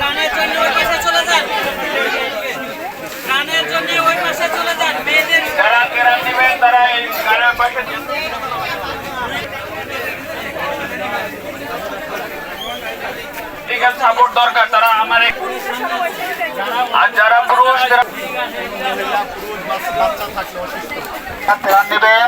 গানের জন্য যারা নেবেন দরকার, তারা আমার আর যারা পুরুষ যারা কেরাম নেবেন তারা লাইনের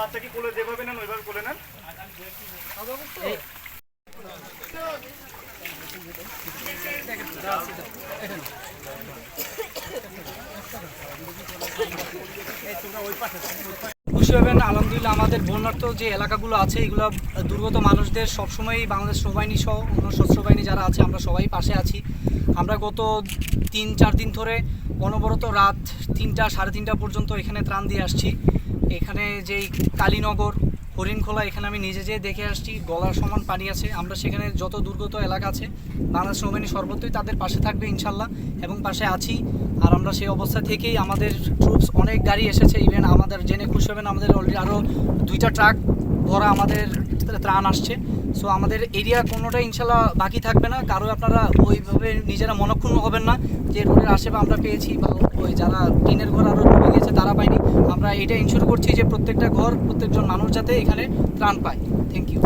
বাচ্চা কি কোলে যেভাবে নেন ওইভাবে কোলে নেন খুশি হবেন আলহামদুলিল্লাহ আমাদের বন্যার্থ যে এলাকাগুলো আছে, এগুলো দুর্গত মানুষদের সবসময়ই বাংলাদেশ নৌবাহিনী সহ অন্য সশস্ত্র বাহিনী যারা আছে, আমরা সবাই পাশে আছি। আমরা গত তিন, চার দিন ধরে অনবরত রাত তিনটা, সাড়ে তিনটা পর্যন্ত এখানে ত্রাণ দিয়ে আসছি। এখানে যেই কালীনগর হরিণখোলা এখানে আমি নিজে যেয়ে দেখে আসছি, গলার সমান পানি আছে। আমরা সেখানে যত দুর্গত এলাকা আছে বাংলাদেশ নৌবাহিনী সর্বত্রই তাদের পাশে থাকবে ইনশাল্লাহ, এবং পাশে আছি। আর আমরা সেই অবস্থা থেকেই আমাদের ট্রুপস অনেক গাড়ি এসেছে ইভেন আমাদের জেনে খুশি হবেন, আমাদের অলরেডি আরও দুইটা ট্রাক ভরা আমাদের ত্রাণ আসছে। সো আমাদের এরিয়া কোনোটাই ইনশাল্লাহ বাকি থাকবে না। কারও আপনারা ওইভাবে নিজেরা মনক্ষুণ্ণ হবেন না যে রোডের আশেপা আমরা পেয়েছি, বা ওই যারা টিনের ঘর ডুবে গেছে তারা পায়নি আমরা এটা ইনশিওর করছি যে প্রত্যেকটা ঘর প্রত্যেকজন মানুষ যাতে এখানে ত্রাণ পায়। Thank you